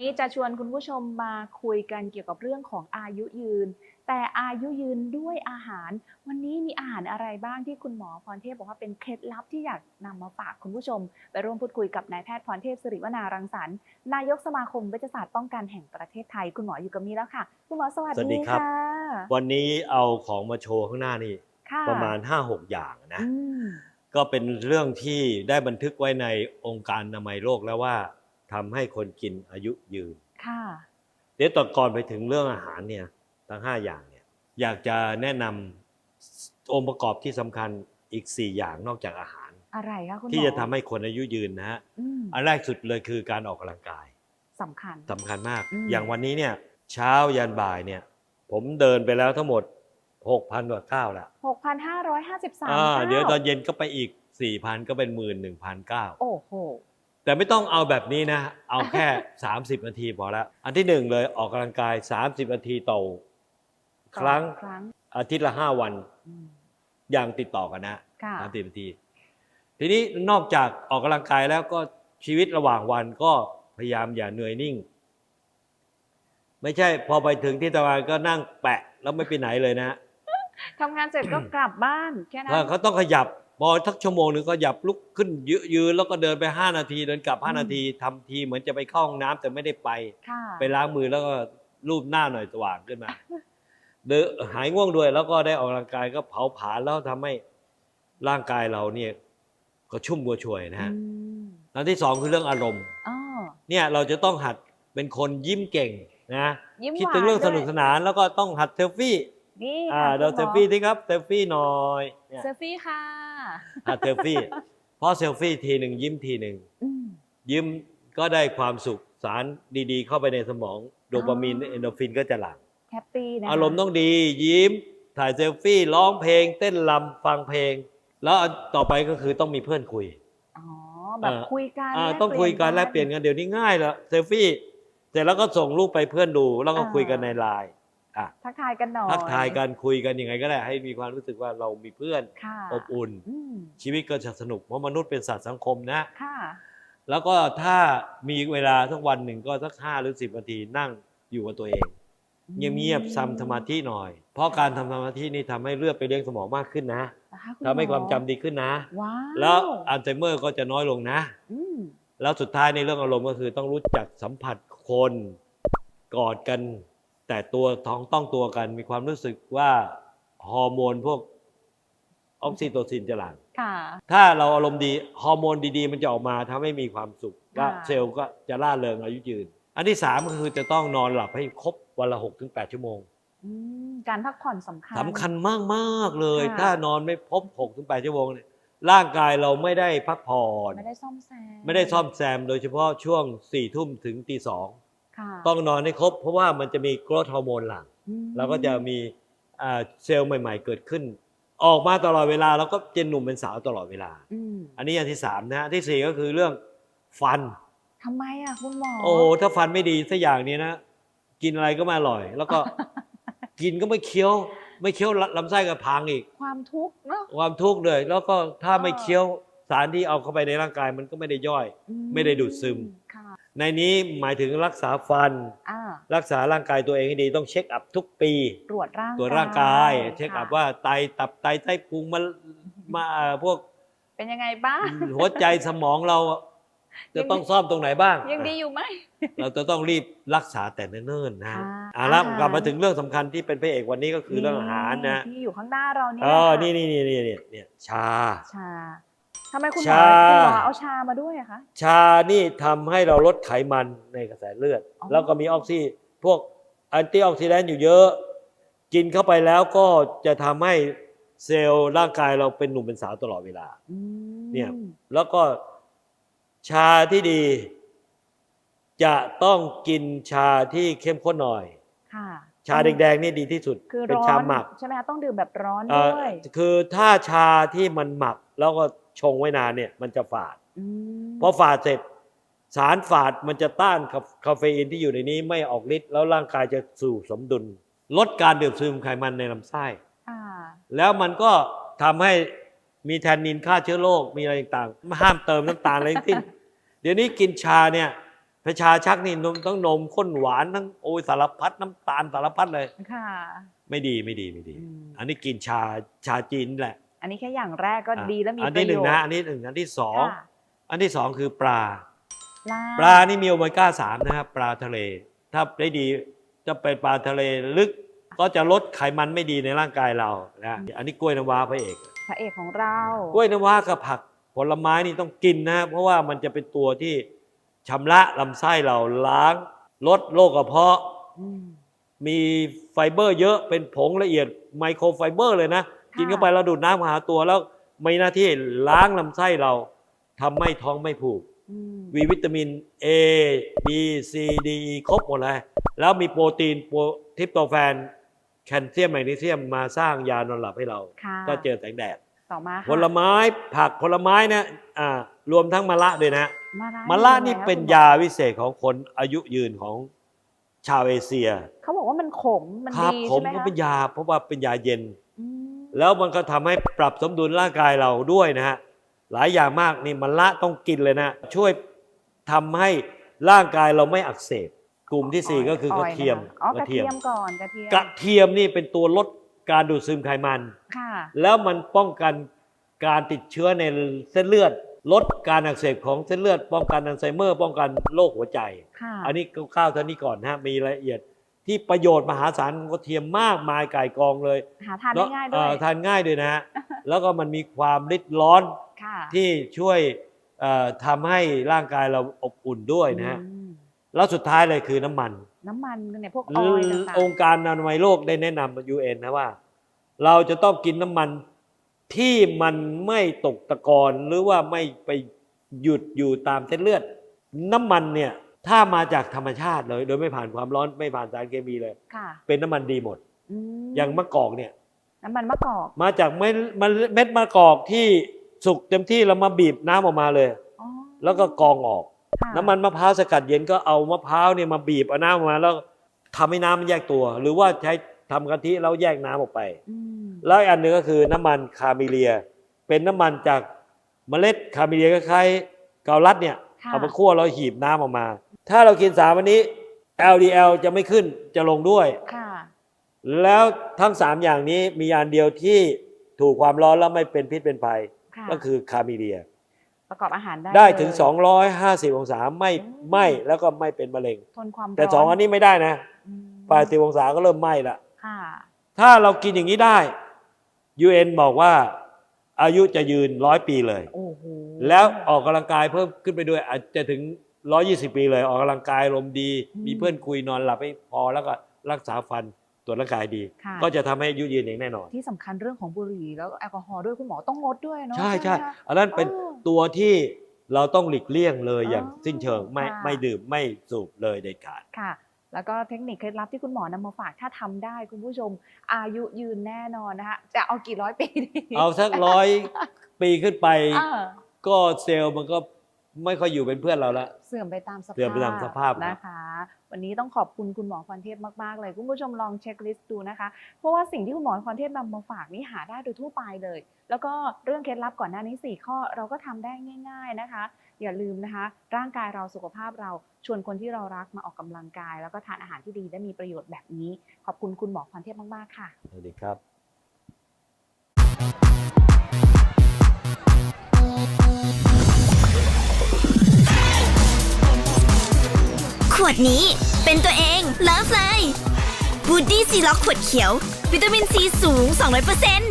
นี่จะชวนคุณผู้ชมมาคุยกันเกี่ยวกับเรื่องของอายุยืน แต่อายุยืนด้วยอาหาร วันนี้มีอาหารอะไรบ้างที่คุณหมอพรเทพบอกว่าเป็นเคล็ดลับที่อยากนำมาฝากคุณผู้ชม ไปร่วมพูดคุยกับนายแพทย์พรเทพสิริวนารังสรรค์นายกสมาคมเวชศาสตร์ป้องกันแห่งประเทศไทย คุณหมออยู่กับมีแล้วค่ะ คุณหมอสวัสสวัสดีดีครับค่ะวันนี้เอาของมาโชว์ข้างหน้านี่ค่ะประมาณ 5-6 อย่างนะอืมก็เป็นเรื่องที่ได้บันทึกไว้ในองค์การอนามัยโลกแล้วว่า ทำให้คนกินอายุยืน ค่ะเดี๋ยวต่อก่อนไปถึงเรื่องอาหารเนี่ยทั้ง 5 อย่างเนี่ยอยากจะแนะนำองค์ประกอบที่สำคัญอีก 4 อย่างนอกจากอาหาร อะไรคะคุณหมอที่จะทำให้คนอายุยืนนะฮะอืมอันแรกสุดเลยคือการออกกำลังกายสำคัญสำคัญมากอืมอย่างวันนี้เนี่ยเช้ายันบ่ายเนี่ย ผมเดินไปแล้วทั้งหมด 6,000กว่าก้าวแล้ว6,553อ่าก้าเดี๋ยวตอนเย็นก็ไปอีก4,000ก็เป็น 1 1 0 0 0ก้าวโอ้โห แต่ไม่ต้องเอาแบบนี้นะ เอาแค่ 30 นาทีพอแล้ว อันที่หนึ่งเลยออกกำลังกาย 30 นาทีต่อครั้งครั้ง อาทิตย์ละ5วันอืมอย่างติดต่อกันนะค่ะ30นาที ทีนี้นอกจากออกกำลังกายแล้วก็ชีวิตระหว่างวันก็พยายามอย่าเหนื่อยนิ่ง ไม่ใช่พอไปถึงที่ทำงานก็นั่งแปะแล้วไม่ไปไหนเลยนะทำงานเสร็จก็กลับบ้านแค่นั้นถ้าเขาต้องขยับ พอทักชั่วโมงหนึ่งก็ขยับลุกขึ้นยืยืนแล้วก็เดินไป 5 นาทีเดินกลับอืม5นาทีทำทีเหมือนจะไปเข้าห้องน้ำแต่ไม่ได้ไปค่ะไปล้างมือแล้วก็รูปหน้าหน่อยสว่างขึ้นมาเดนหายง่วงด้วยแล้วก็ได้ออกกำลังกายก็เผาผลาญแล้วทำให้ร่างกายเราเนี่ยก็ชุ่มกัวช่วยนะฮะอืมอันที่สองคือเรื่องอารมณ์อ๋อเนี่ยเราจะต้องหัดเป็นคนยิ้มเก่งนะยิ้มคิดหวานถึงเรื่องสด้วยนุกสนานแล้วก็ต้องหัดเซลฟี่นี่อ่าค่ะเราคุณหมอเซลฟี่ที่ครับเซลฟี่หน่อยเนี่ยเซลฟี่ค่ะ หัดเซลฟี่เพราะเซลฟี่ทีหนึ่งยิ้มทีหนึ่งอืมยิ้มก็ได้ความสุขสารดีๆ เข้าไปในสมองโดปามีนอ๋อเอนโดรฟินก็จะหลั่งแฮปปี้นะคะอารมณ์ต้องดี ยิ้ม ถ่ายเซลฟี่ร้องเพลง เต้นรำฟังเพลง แล้วอันต่อไปก็คือต้องมีเพื่อนคุยอ๋อแบบเออคุยกันอ่าแลกต้องคุยกันเปแลลี่กเปลี่ยนกันเดี๋ยวนี้ง่ายแล้วเซลฟี่เสร็จแล้วก็ส่งรูปไปเพื่อนดูแล้วก็คุยกันในไลน์ อะทักทายกันหน่อยทักทายกันคุยกันยังไงก็ได้ให้มีความรู้สึกว่าเรามีเพื่อนค่ะอบอุ่นอืมชีวิตก็จะสนุกเพราะมนุษย์เป็นสัตว์สังคมนะค่ะแล้วก็ถ้ามีเวลาสักวันหนึ่งก็สักห้าหรือสิบนาทีนั่งอยู่กับตัวเองเงียบๆซ้ำสมาธิหน่อย เพราะการทำสมาธินี่ทำให้เลือดไปเลี้ยงสมองมากขึ้นนะนะคะคุณทำให้มอความจำดีขึ้นนะว้าวแล้วอัลไซเมอร์ก็จะน้อยลงนะอืมแล้วสุดท้ายในเรื่องอารมณ์ก็คือต้องรู้จักสัมผัสคนกอดกัน แต่ตัวท้องต้องตัวกันมีความรู้สึกว่าฮอร์โมนพวกออกซิโตซินจะหลั่งค่ะ ถ้าเราอารมณ์ดีฮอร์โมนดีๆ มันจะออกมาทำให้มีความสุขว่าค่ะเซลล์ก็จะล่าเริงอายุยืน อันที่สามก็คือจะต้องนอนหลับให้ครบวันละหกถึงแปดชั่วโมงอืมการพักผ่อนสำคัญสำคัญมากมากๆเลยค่ะถ้านอนไม่ครบหกถึงแปดชั่วโมงเนี่ยร่างกายเราไม่ได้พักผ่อน ไม่ได้ซ่อมแซม ไม่ได้ซ่อมแซม โดยเฉพาะช่วงสี่ทุ่มถึงตีสองค่ะ ต้องนอนให้ครบ เพราะว่ามันจะมีกรดฮอร์โมนหลั่งอืมเราก็จะมีอ่าเซลล์ใหม่ ๆ เกิดขึ้น ออกมาตลอดเวลาแล้วก็เจนหนุ่มเป็นสาวตลอดเวลาอืมอันนี้อันที่สามนะฮะที่สี่ก็คือเรื่องฟันทำไมอะคุณหมอโอ้โหถ้าฟันไม่ดีสักอย่างนี้นะกินอะไรก็ไม่อร่อย แล้วก็กินก็ไม่เคี้ยว ไม่เคี้ยวลำไส้ก็พังอีก ความทุกข์เนาะความทุกข์เลย แล้วก็ถ้าไม่เออเคี้ยวสารที่เอาเข้าไปในร่างกายมันก็ไม่ได้ย่อยอืไม่ได้ดูดซึมค่ะ ในนี้หมายถึงรักษาฟัน อ่ารักษาร่างกายตัวเองให้ดีต้องเช็คอัพทุกปี ตรวจร่างตัวจร่างกาย เช็คอัพค่ะว่าไตตับไตไส้พุงมันมาเอ่อพวกเป็นยังไงบ้าง หัวใจสมองเรา จะต้องซ่อมตรงไหนบ้าง ยังดีอยู่ไหม เราจะต้องรีบรักษาแต่เนิ่นๆนะอ่า อ่าแล้วอาหารกลับมาถึงเรื่องสำคัญที่เป็นพระเอกวันนี้ก็คือเรื่องอาหารนะที่อยู่ข้างหน้าเราเนี่ยเออค่ะนี่นี่นี่นี่เนี่ยเนี่ยชา ชา ทำไมคุณหมอชา คุณหมอเอาชามาด้วยอะคะ ชานี่ทำให้เราลดไขมันในกระแสเลือด อ๋อ แล้วก็มีออกซิพวกแอนตี้ออกซิแดนต์อยู่เยอะ กินเข้าไปแล้วก็จะทำให้เซลล์ร่างกายเราเป็นหนุ่มเป็นสาวตลอดเวลา อืมเนี่ย แล้วก็ชาที่ดี จะต้องกินชาที่เข้มข้นหน่อย ค่ะชาแดงๆนี่ดีที่สุด คือเป็นร้อนชาหมัก ใช่ไหมคะต้องดื่มแบบร้อนเอ่ด้อวย คือถ้าชาที่มันหมักแล้วก็ ชงไว้นานเนี่ยมันจะฝาดมพอฝาดเสร็จสารฝาดมันจะต้านคาคาเฟอีนที่อยู่ในนี้ไม่ออกฤทธิ์แล้วร่างกายจะสู่สมดุล ลดการดื่มซึมไขมันในลำไส้อ่าแล้วมันก็ทำให้มีแทนนินฆ่าเชื้อโรคมีอะไรต่างๆห้ามเติมน้ำตาลอะไรทั้งสิ้นเดี๋ยวนี้กินชาเนี่ยประชาชักนี่นมต้องนมข้นหวานทั้งโอ้ยสารพัดน้ำตาลสารพัดเลยค่ะ ไม่ดีไม่ดีไม่ดีอืมอันนี้กินชาชาจีนแหละ อันนี้แค่อย่างแรกก็อะดีแล้วมีอันประที่หโยนึ่งชน์นะอันนี้หนึ่งอันที่สองค่ะอันที่สองคือปลาปลา ปลานี่มีโอเมก้าสามนะครับปลาทะเล ถ้าได้ดีจะเป็นปลาทะเลลึกก็จะลดไขมันไม่ดีในร่างกายเรานะอันนี้กล้วยน้ำว้าพระเอกพระเอกของเรา กล้วยน้ำว้ากับผักผลไม้นี่ต้องกินนะ เพราะว่ามันจะเป็นตัวที่ชำระลำไส้เราล้าง ลดโรคกระเพาะอืมมีไฟเบอร์เยอะเป็นผงละเอียดไมโครไฟเบอร์เลยนะค่ะ กินเข้าไปแล้วดูดน้ำมาหาตัวแล้วมีหน้าที่ล้างลำไส้เราทำให้ท้องไม่ผูกอืมมีวิตามิน A B C D E ครบหมดเลย แล้วมีโปรตีนโปรทริปโตแฟน แคลเซียมแมกนีเซียมมาสร้างยานอนหลับให้เราค่ะก็เจอแสงแดดต่อมาค่ะผลไม้ผักผลไม้เนี่ยอ่ารวมทั้งมะละด้วยนะ มะระมะละยังไงนี่คะเป็นคุณหมอยาวิเศษของคนอายุยืนของชาวเอเชีย เขาบอกว่ามันขม มันครับดีผมใช่ไหมก็คะเป็นยาเพราะว่าเป็นยาเย็นอืม แล้วมันก็ทำให้ปรับสมดุลร่างกายเราด้วยนะฮะหลายอย่างมากนี่มันละต้องกินเลยนะ ช่วยทำให้ร่างกายเราไม่อักเสบกลุ่มที่สี่ก็คือกระเทียมอนะคะอ๋อกระเทียมก่อนกระเทียมกระเทียมนี่เป็นตัวลดการดูดซึมไขมันค่ะแล้วมันป้องกันการติดเชื้อในเส้นเลือด ลดการอักเสบของเส้นเลือด ป้องกันอัลไซเมอร์ ป้องกันโรคหัวใจค่ะอันนี้ข้าวๆเท่านี้ก่อนนะฮะมีรายละเอียด ที่ประโยชน์มหาศาลของกระเทียมมากมายก่ายกองเลยหาทานได้ง่ายด้วเอ่ยอทานง่ายด้วยนะฮะแล้วก็มันมีความริดร้อนค่ะที่ช่วยเอ่อทำให้ร่างกายเราอบอุ่นด้วยนะฮะอืมแล้วสุดท้ายเลยคือน้ำมัน น้ำมันเนี่ยพวกออยล์ต่างองค์การอนามัยโลกได้แนะนำยูเอ็นนะว่า เราจะต้องกินน้ำมันที่มันไม่ตกตะกอนหรือว่าไม่ไปหยุดอยู่ตามเส้นเลือด น้ำมันเนี่ย ถ้ามาจากธรรมชาติเลย โดยไม่ผ่านความร้อนไม่ผ่านสารเคมีเลยๆค่ะเป็นน้ำมันดีหมดอืมอย่างมะกอกเนี่ย น้ำมันมะกอกมาจากเม็ดมันเม็ดมะกอกที่สุกเต็มที่แล้วมาบีบน้ำออกมาเลย อ๋อแล้วก็กรองออก ค่ะน้ำมันมะพร้าวสกัดเย็นก็เอามะพร้าวเนี่ยมาบีบเอาน้ำออกมาแล้วทำให้น้ำมันแยกตัว หรือว่าใช้ทำกะทิแล้วแยกน้ำออกไป อืมแล้วอีกอันหนึ่งก็คือน้ำมันคาเมเลีย เป็นน้ำมันจากเมล็ดคาเมเลียคล้ายๆเกาลัดเนี่ยค่ะ เอามาคั่วแล้วหีบน้ำออกมา ถ้าเรากินสามอันนี้ LDL จะไม่ขึ้นจะลงด้วยค่ะแล้วทั้งสามอย่างนี้มีอันเดียวที่ถูกความร้อนแล้วไม่เป็นพิษเป็นภัยค่ะก็คือคาเมเลีย ประกอบอาหารได้ ได้ถึงเลย250 องศาไม่อืมไหม้แล้วก็ไม่เป็นมะเร็ง ทนความแต่ร้สองอันนี้ไม่ได้นะอืม80องศาก็เริ่มไหม้ละค่ะถ้าเรากินอย่างนี้ได้ UN บอกว่า อายุจะยืนร้อยปีเลย โอ้โหแล้วออกกำลังกายเพิ่มขึ้นไปด้วยอาจจะถึง120ปีเลย ออกกำลังกายลมณ์ดี มีเพื่อนคุยนอนหลับให้พอแล้วก็รักษาฟันตรวจร่างกายดี ค่ะก็จะทำให้อายุยืนอย่างแน่นอน ที่สำคัญเรื่องของบุหรี่แล้วแอลกอฮอล์ด้วยคุณหมอต้องงดด้วยเนาะใช่ไหมใช่คะ อันนั้นเป็นเออตัวที่เราต้องหลีกเลี่ยงเลยอย่างอ๋อสิ้นเชิงไม่ค่ะ ไม่ดื่มไม่สูบเลยเด็ดขาด ค่ะ แล้วก็เทคนิคเคล็ดลับที่คุณหมอนำมาฝากถ้าทำได้คุณผู้ชมอายุยืนแน่นอนนะคะจะเอากี่ร้อยปีดีเอาสักร้อยปีขึ้นไปเออก็เซลล์มันก็ไม่ค่อยอยู่เป็นเพื่อนเราละเสื่อมไปตามสภาพเสื่อมไปตามสภาพครับนะคะ วันนี้ต้องขอบคุณคุณหมอพรเทพมากๆเลยคุณผู้ชมลองเช็คลิสต์ดูนะคะ เพราะว่าสิ่งที่คุณหมอพรเทพนำมาฝากนี่หาได้โดยทั่วไปเลย แล้วก็เรื่องเคล็ดลับก่อนหน้านี้ 4 ข้อเราก็ทำได้ง่าย ๆนะคะ อย่าลืมนะคะ ร่างกายเราสุขภาพเราชวนคนที่เรารักมาออกกำลังกาย แล้วก็ทานอาหารที่ดีและมีประโยชน์แบบนี้ ขอบคุณคุณหมอพรเทพมาก ๆ ค่ะสวัสดีครับขวดนี้เป็นตัวเองเลิฟเลยบูดดี้ซีล็อกขวดเขียว วิตามินซีสูง 200%